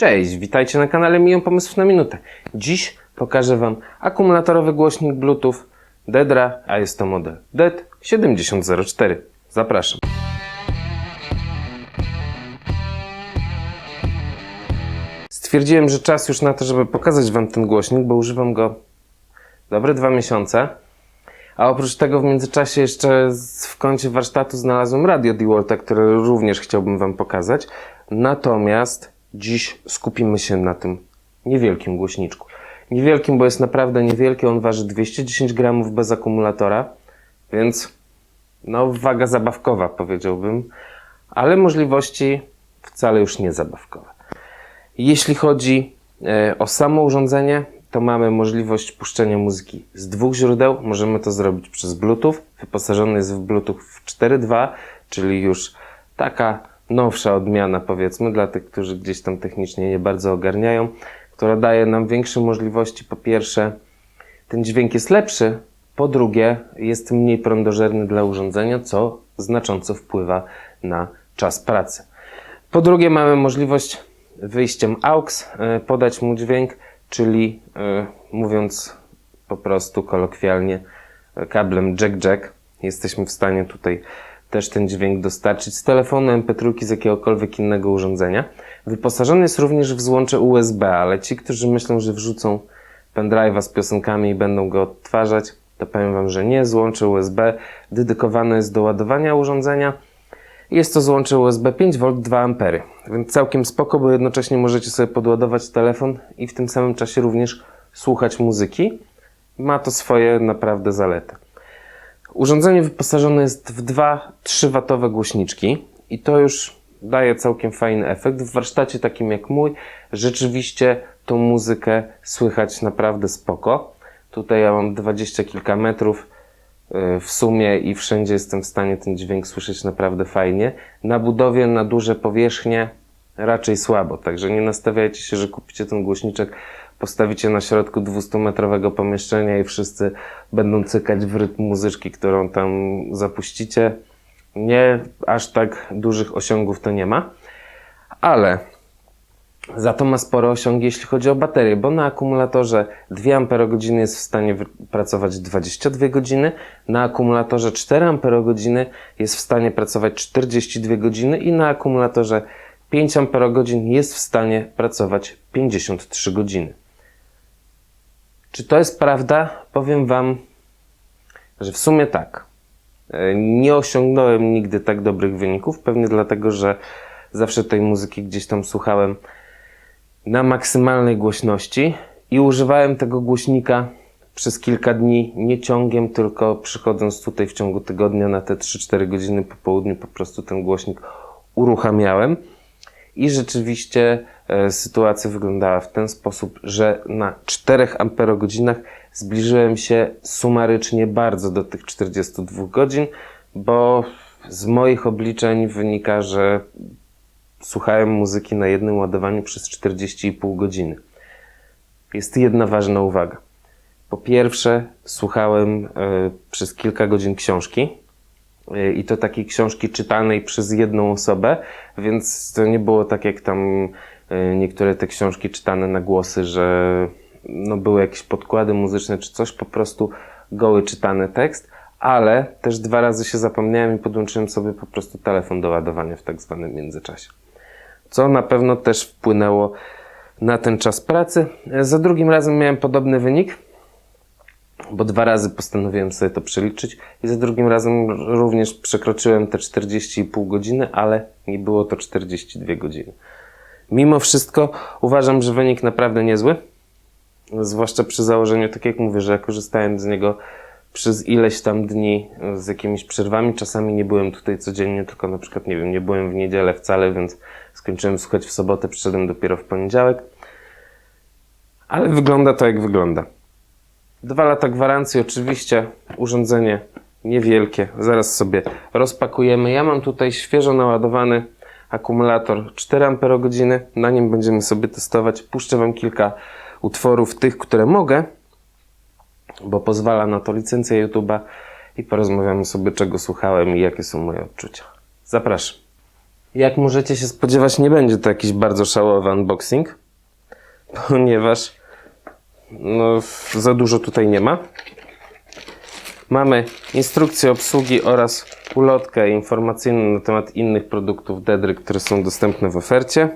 Cześć, witajcie na kanale Milion Pomysłów na Minutę. Dziś pokażę Wam akumulatorowy głośnik Bluetooth Dedra, a jest to model DED 7004. Zapraszam. Stwierdziłem, że czas już na to, żeby pokazać Wam ten głośnik, bo używam go dobre dwa miesiące. A oprócz tego w międzyczasie jeszcze w kącie warsztatu znalazłem radio DeWalta, które również chciałbym Wam pokazać. Natomiast dziś skupimy się na tym niewielkim głośniczku. Niewielkim, bo jest naprawdę niewielki. On waży 210 gramów bez akumulatora, więc no waga zabawkowa powiedziałbym, ale możliwości wcale już nie zabawkowe. Jeśli chodzi e, o samo urządzenie, to mamy możliwość puszczenia muzyki z dwóch źródeł. Możemy to zrobić przez Bluetooth. Wyposażony jest w Bluetooth w 4.2, czyli już taka nowsza odmiana, powiedzmy, dla tych, którzy gdzieś tam technicznie nie bardzo ogarniają, która daje nam większe możliwości. Po pierwsze, ten dźwięk jest lepszy, po drugie, jest mniej prądożerny dla urządzenia, co znacząco wpływa na czas pracy. Po drugie, mamy możliwość wyjściem AUX e, podać mu dźwięk, czyli e, mówiąc po prostu kolokwialnie e, kablem jack-jack. Jesteśmy w stanie tutaj też ten dźwięk dostarczyć z telefonu MP3 z jakiegokolwiek innego urządzenia. Wyposażony jest również w złącze USB, ale ci, którzy myślą, że wrzucą pendrive'a z piosenkami i będą go odtwarzać, to powiem Wam, że nie. Złącze USB dedykowane jest do ładowania urządzenia. Jest to złącze USB 5V 2 A, więc całkiem spoko, bo jednocześnie możecie sobie podładować telefon i w tym samym czasie również słuchać muzyki. Ma to swoje naprawdę zalety. Urządzenie wyposażone jest w dwa 3W głośniczki i to już daje całkiem fajny efekt. W warsztacie takim jak mój rzeczywiście tą muzykę słychać naprawdę spoko. Tutaj ja mam dwadzieścia kilka metrów y, w sumie i wszędzie jestem w stanie ten dźwięk słyszeć naprawdę fajnie. Na budowie na duże powierzchnie raczej słabo, także nie nastawiajcie się, że kupicie ten głośniczek, postawicie na środku 200-metrowego pomieszczenia i wszyscy będą cykać w rytm muzyczki, którą tam zapuścicie. Nie, aż tak dużych osiągów to nie ma, ale za to ma spore osiągi, jeśli chodzi o baterię, bo na akumulatorze 2 Ah jest w stanie pracować 22 godziny, na akumulatorze 4 Ah jest w stanie pracować 42 godziny i na akumulatorze 5 Ah jest w stanie pracować 53 godziny. Czy to jest prawda? Powiem Wam, że w sumie tak. E, Nie osiągnąłem nigdy tak dobrych wyników, pewnie dlatego, że zawsze tej muzyki gdzieś tam słuchałem na maksymalnej głośności i używałem tego głośnika przez kilka dni, nie ciągiem, tylko przychodząc tutaj w ciągu tygodnia na te 3-4 godziny po południu, po prostu ten głośnik uruchamiałem. I rzeczywiście e, sytuacja wyglądała w ten sposób, że na 4 amperogodzinach zbliżyłem się sumarycznie bardzo do tych 42 godzin, bo z moich obliczeń wynika, że słuchałem muzyki na jednym ładowaniu przez 40,5 godziny. Jest jedna ważna uwaga. Po pierwsze, słuchałem e, przez kilka godzin książki, i to takiej książki czytanej przez jedną osobę, więc to nie było tak jak tam e, niektóre te książki czytane na głosy, że no były jakieś podkłady muzyczne czy coś, po prostu goły czytany tekst, ale też dwa razy się zapomniałem i podłączyłem sobie po prostu telefon do ładowania w tak zwanym międzyczasie. Co na pewno też wpłynęło na ten czas pracy. E, Za drugim razem miałem podobny wynik, bo dwa razy postanowiłem sobie to przeliczyć i za drugim razem również przekroczyłem te 40,5 godziny, ale nie było to 42 godziny. Mimo wszystko uważam, że wynik naprawdę niezły, zwłaszcza przy założeniu, tak jak mówię, że ja korzystałem z niego przez ileś tam dni z jakimiś przerwami. Czasami nie byłem tutaj codziennie, tylko na przykład, nie wiem, nie byłem w niedzielę wcale, więc skończyłem słuchać w sobotę, przyszedłem dopiero w poniedziałek. Ale wygląda to jak wygląda. Dwa lata gwarancji, oczywiście. Urządzenie niewielkie. Zaraz sobie rozpakujemy. Ja mam tutaj świeżo naładowany akumulator 4 Ah. Na nim będziemy sobie testować. Puszczę Wam kilka utworów, tych, które mogę, bo pozwala na to licencja YouTube'a i porozmawiamy sobie, czego słuchałem i jakie są moje odczucia. Zapraszam. Jak możecie się spodziewać, nie będzie to jakiś bardzo szałowy unboxing, ponieważ no, za dużo tutaj nie ma. Mamy instrukcję obsługi oraz ulotkę informacyjną na temat innych produktów Dedry, które są dostępne w ofercie.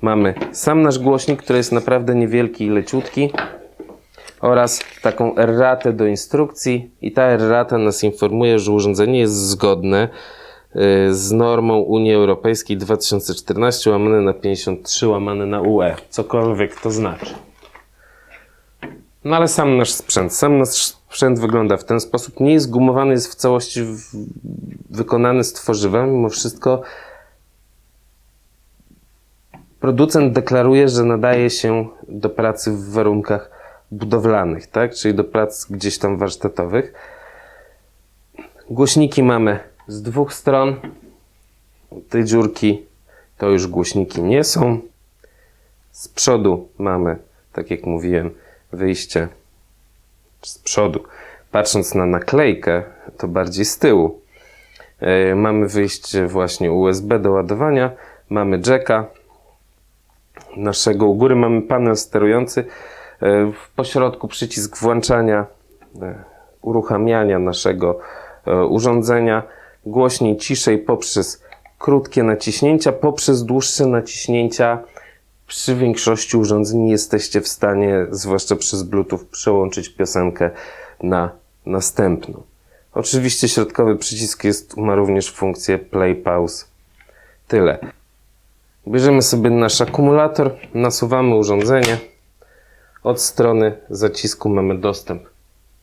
Mamy sam nasz głośnik, który jest naprawdę niewielki i leciutki oraz taką erratę do instrukcji i ta errata nas informuje, że urządzenie jest zgodne y, z normą Unii Europejskiej 2014 łamane na 53 łamane na UE, cokolwiek to znaczy. No ale sam nasz sprzęt, sam nasz sprzęt wygląda w ten sposób, nie jest gumowany, jest w całości w, wykonany z tworzywa, mimo wszystko producent deklaruje, że nadaje się do pracy w warunkach budowlanych, tak? czyli do prac gdzieś tam warsztatowych. Głośniki mamy z dwóch stron. Te dziurki to już głośniki nie są. Z przodu mamy, tak jak mówiłem, wyjście z przodu. Patrząc na naklejkę, to bardziej z tyłu. E, Mamy wyjście właśnie USB do ładowania, mamy jacka naszego. U góry mamy panel sterujący. E, W pośrodku przycisk włączania, e, uruchamiania naszego urządzenia. Głośniej, ciszej poprzez krótkie naciśnięcia, poprzez dłuższe naciśnięcia. Przy większości urządzeń jesteście w stanie, zwłaszcza przez Bluetooth, przełączyć piosenkę na następną. Oczywiście środkowy przycisk jest, ma również funkcję play, pause. Tyle. Bierzemy sobie nasz akumulator, nasuwamy urządzenie. Od strony zacisku mamy dostęp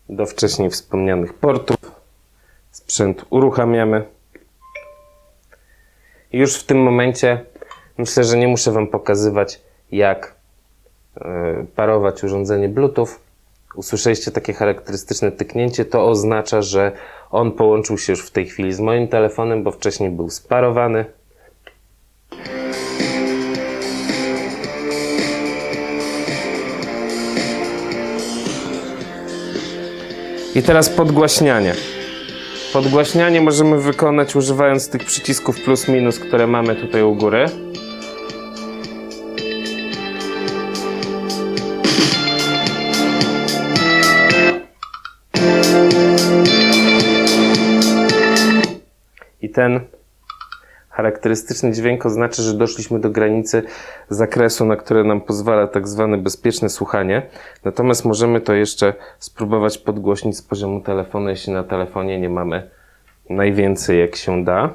do wcześniej wspomnianych portów. Sprzęt uruchamiamy. Już w tym momencie myślę, że nie muszę Wam pokazywać, jak e, parować urządzenie Bluetooth. Usłyszeliście takie charakterystyczne tyknięcie, to oznacza, że on połączył się już w tej chwili z moim telefonem, bo wcześniej był sparowany. I teraz podgłaśnianie. Podgłaśnianie możemy wykonać używając tych przycisków plus minus, które mamy tutaj u góry. I ten charakterystyczny dźwięk oznacza, że doszliśmy do granicy zakresu, na które nam pozwala tak zwane bezpieczne słuchanie. Natomiast możemy to jeszcze spróbować podgłośnić z poziomu telefonu, jeśli na telefonie nie mamy najwięcej jak się da.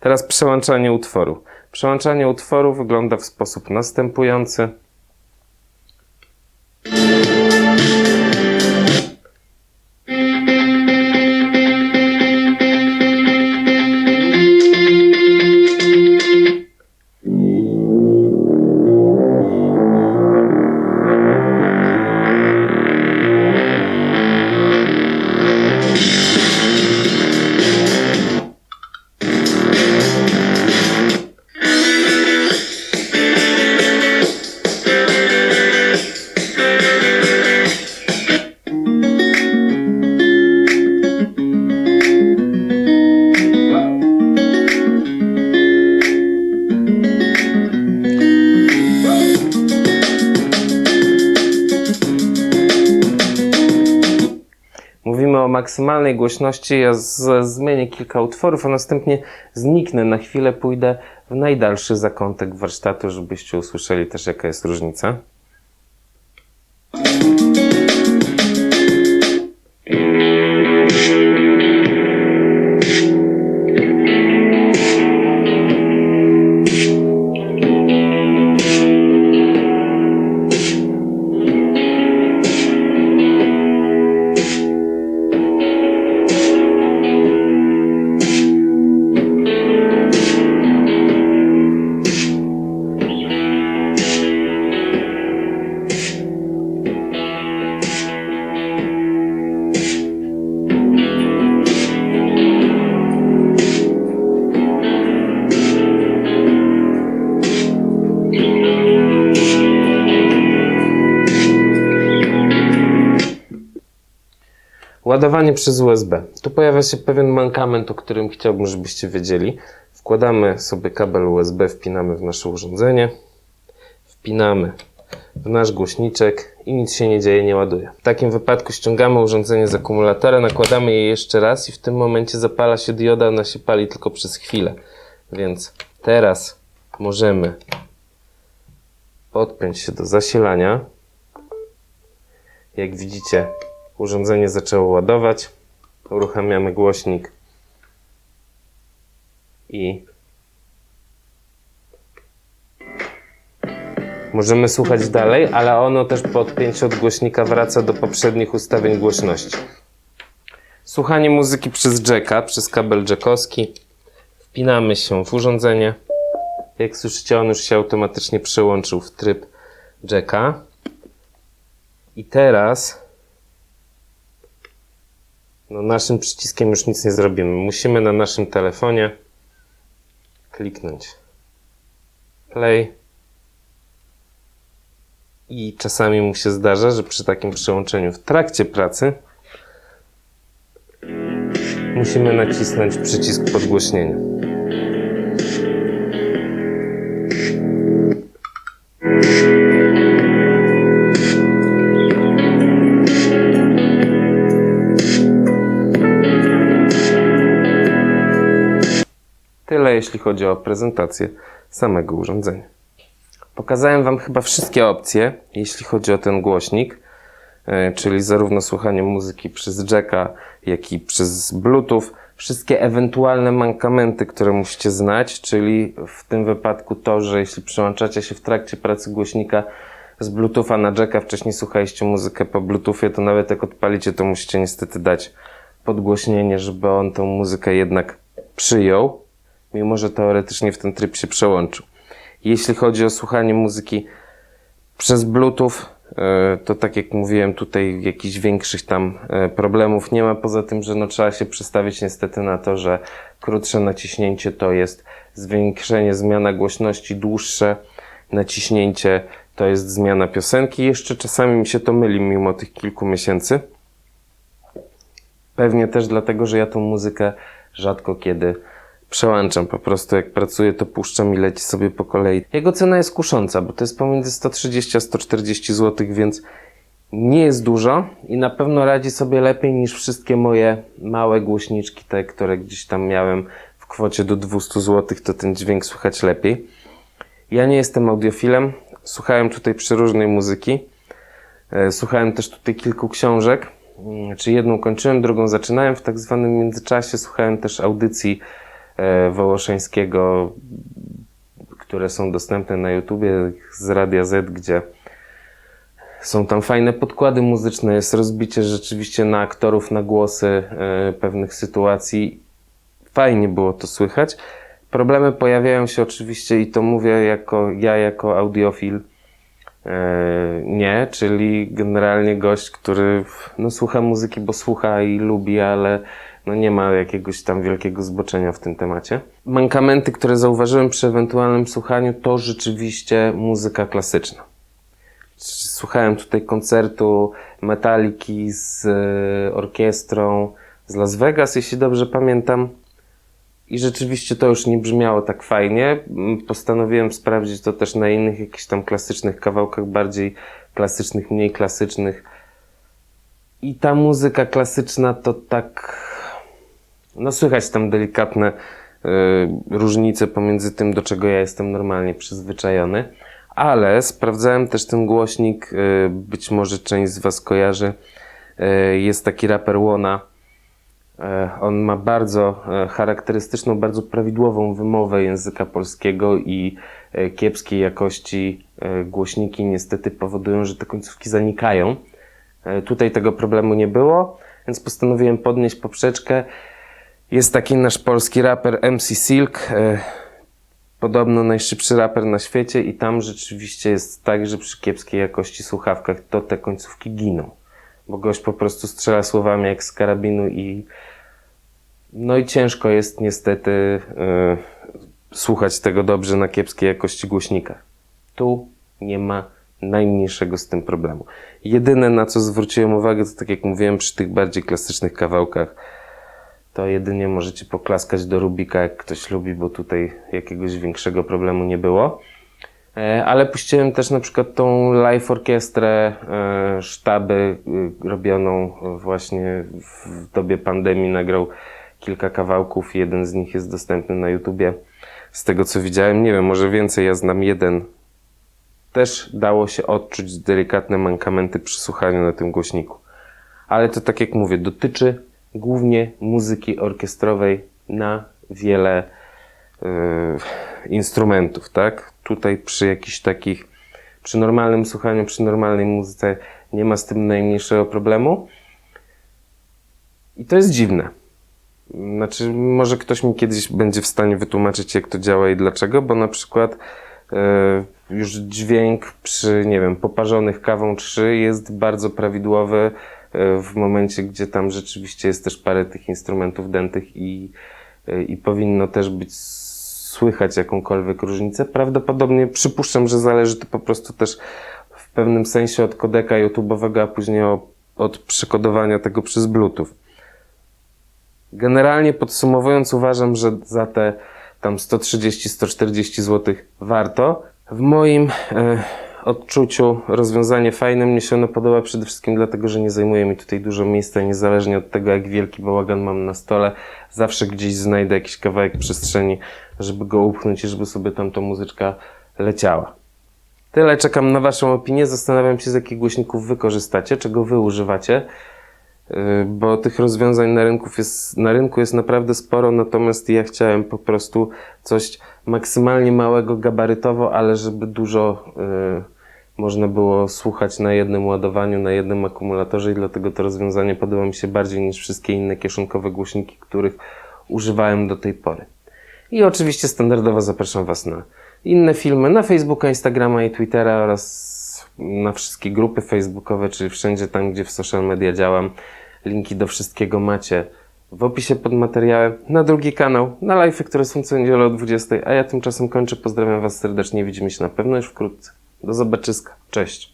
Teraz przełączanie utworu. Przełączanie utworu wygląda w sposób następujący. Maksymalnej głośności. Ja z, zmienię kilka utworów, a następnie zniknę na chwilę, pójdę w najdalszy zakątek warsztatu, żebyście usłyszeli też, jaka jest różnica. Ładowanie przez USB. Tu pojawia się pewien mankament, o którym chciałbym, żebyście wiedzieli. Wkładamy sobie kabel USB, wpinamy w nasze urządzenie, wpinamy w nasz głośniczek i nic się nie dzieje, nie ładuje. W takim wypadku ściągamy urządzenie z akumulatora, nakładamy je jeszcze raz i w tym momencie zapala się dioda, ona się pali tylko przez chwilę. Więc teraz możemy podpiąć się do zasilania. Jak widzicie, urządzenie zaczęło ładować. Uruchamiamy głośnik i możemy słuchać dalej, ale ono też po odpięciu od głośnika wraca do poprzednich ustawień głośności. Słuchanie muzyki przez jacka, przez kabel jackowski. Wpinamy się w urządzenie. Jak słyszycie, on już się automatycznie przełączył w tryb jacka. I teraz no naszym przyciskiem już nic nie zrobimy. Musimy na naszym telefonie kliknąć play. I czasami mu się zdarza, że przy takim przełączeniu w trakcie pracy musimy nacisnąć przycisk podgłośnienia. Jeśli chodzi o prezentację samego urządzenia. Pokazałem Wam chyba wszystkie opcje, jeśli chodzi o ten głośnik, e, czyli zarówno słuchanie muzyki przez jacka, jak i przez Bluetooth. Wszystkie ewentualne mankamenty, które musicie znać, czyli w tym wypadku to, że jeśli przyłączacie się w trakcie pracy głośnika z Bluetootha na jacka, wcześniej słuchaliście muzykę po Bluetoothie, to nawet jak odpalicie, to musicie niestety dać podgłośnienie, żeby on tą muzykę jednak przyjął, mimo że teoretycznie w ten tryb się przełączył. Jeśli chodzi o słuchanie muzyki przez Bluetooth, e, to tak jak mówiłem, tutaj jakichś większych tam e, problemów nie ma. Poza tym, że no trzeba się przestawić niestety na to, że krótsze naciśnięcie to jest zwiększenie, zmiana głośności, dłuższe naciśnięcie to jest zmiana piosenki. Jeszcze czasami mi się to myli mimo tych kilku miesięcy. Pewnie też dlatego, że ja tą muzykę rzadko kiedy przełączam po prostu. Jak pracuję, to puszczam i leci sobie po kolei. Jego cena jest kusząca, bo to jest pomiędzy 130 a 140 zł, więc nie jest dużo i na pewno radzi sobie lepiej niż wszystkie moje małe głośniczki, te, które gdzieś tam miałem w kwocie do 200 zł, to ten dźwięk słychać lepiej. Ja nie jestem audiofilem, słuchałem tutaj przeróżnej muzyki. E, Słuchałem też tutaj kilku książek, Mm, czy jedną kończyłem, drugą zaczynałem. W tak zwanym międzyczasie słuchałem też audycji Wołoszeńskiego, które są dostępne na YouTubie z Radia Z, gdzie są tam fajne podkłady muzyczne, jest rozbicie rzeczywiście na aktorów, na głosy e, pewnych sytuacji. Fajnie było to słychać. Problemy pojawiają się oczywiście i to mówię jako ja jako audiofil. E, nie, czyli generalnie gość, który no, słucha muzyki, bo słucha i lubi, ale no, nie ma jakiegoś tam wielkiego zboczenia w tym temacie. Mankamenty, które zauważyłem przy ewentualnym słuchaniu, to rzeczywiście muzyka klasyczna. Słuchałem tutaj koncertu Metaliki z e, orkiestrą z Las Vegas, jeśli dobrze pamiętam. I rzeczywiście to już nie brzmiało tak fajnie. Mm, Postanowiłem sprawdzić to też na innych jakichś tam klasycznych kawałkach, bardziej klasycznych, mniej klasycznych. I ta muzyka klasyczna to tak. No, słychać tam delikatne y, różnice pomiędzy tym, do czego ja jestem normalnie przyzwyczajony. Ale sprawdzałem też ten głośnik, y, być może część z Was kojarzy. Y, jest taki raper Łona. E, On ma bardzo e, charakterystyczną, bardzo prawidłową wymowę języka polskiego i e, kiepskiej jakości e, głośniki niestety powodują, że te końcówki zanikają. Tutaj tego problemu nie było, więc postanowiłem podnieść poprzeczkę. Jest taki nasz polski raper MC Silk, e, podobno najszybszy raper na świecie i tam rzeczywiście jest tak, że przy kiepskiej jakości słuchawkach to te końcówki giną. Bo gość po prostu strzela słowami jak z karabinu i no i ciężko jest niestety y, słuchać tego dobrze na kiepskiej jakości głośnikach. Tu nie ma najmniejszego z tym problemu. Jedyne na co zwróciłem uwagę, to tak jak mówiłem przy tych bardziej klasycznych kawałkach, to jedynie możecie poklaskać do Rubika, jak ktoś lubi, bo tutaj jakiegoś większego problemu nie było. E, Ale puściłem też na przykład tą live orkiestrę e, sztaby y, robioną właśnie w dobie pandemii. Nagrał kilka kawałków, jeden z nich jest dostępny na YouTubie. Z tego co widziałem, nie wiem, może więcej, ja znam jeden. Też dało się odczuć delikatne mankamenty przy słuchaniu na tym głośniku. Ale to tak jak mówię, dotyczy głównie muzyki orkiestrowej na wiele y, instrumentów, tak? Tutaj przy jakichś takich, przy normalnym słuchaniu, przy normalnej muzyce nie ma z tym najmniejszego problemu. I to jest dziwne. Znaczy, może ktoś mi kiedyś będzie w stanie wytłumaczyć, jak to działa i dlaczego, bo na przykład e, już dźwięk przy, nie wiem, poparzonych kawą 3 jest bardzo prawidłowy w momencie, gdzie tam rzeczywiście jest też parę tych instrumentów dętych i, e, i powinno też być słychać jakąkolwiek różnicę. Prawdopodobnie przypuszczam, że zależy to po prostu też w pewnym sensie od kodeka YouTube'owego, a później od przekodowania tego przez Bluetooth. Generalnie podsumowując, uważam, że za te tam 130-140 zł warto. W moim e, odczuciu rozwiązanie fajne. Mnie się ono podoba przede wszystkim dlatego, że nie zajmuje mi tutaj dużo miejsca niezależnie od tego, jak wielki bałagan mam na stole, zawsze gdzieś znajdę jakiś kawałek przestrzeni, żeby go upchnąć i żeby sobie tam ta muzyczka leciała. Tyle, czekam na Waszą opinię. Zastanawiam się, z jakich głośników Wy korzystacie, czego Wy używacie. Yy, bo tych rozwiązań na rynku, jest, na rynku jest naprawdę sporo, natomiast ja chciałem po prostu coś maksymalnie małego gabarytowo, ale żeby dużo yy, można było słuchać na jednym ładowaniu, na jednym akumulatorze i dlatego to rozwiązanie podoba mi się bardziej niż wszystkie inne kieszonkowe głośniki, których używałem do tej pory. I oczywiście standardowo zapraszam Was na inne filmy, na Facebooka, Instagrama i Twittera oraz na wszystkie grupy facebookowe, czyli wszędzie tam, gdzie w social media działam. Linki do wszystkiego macie w opisie pod materiałem, na drugi kanał, na live, które są co niedzielę o 20, a ja tymczasem kończę. Pozdrawiam Was serdecznie, widzimy się na pewno już wkrótce. Do zobaczyska, cześć.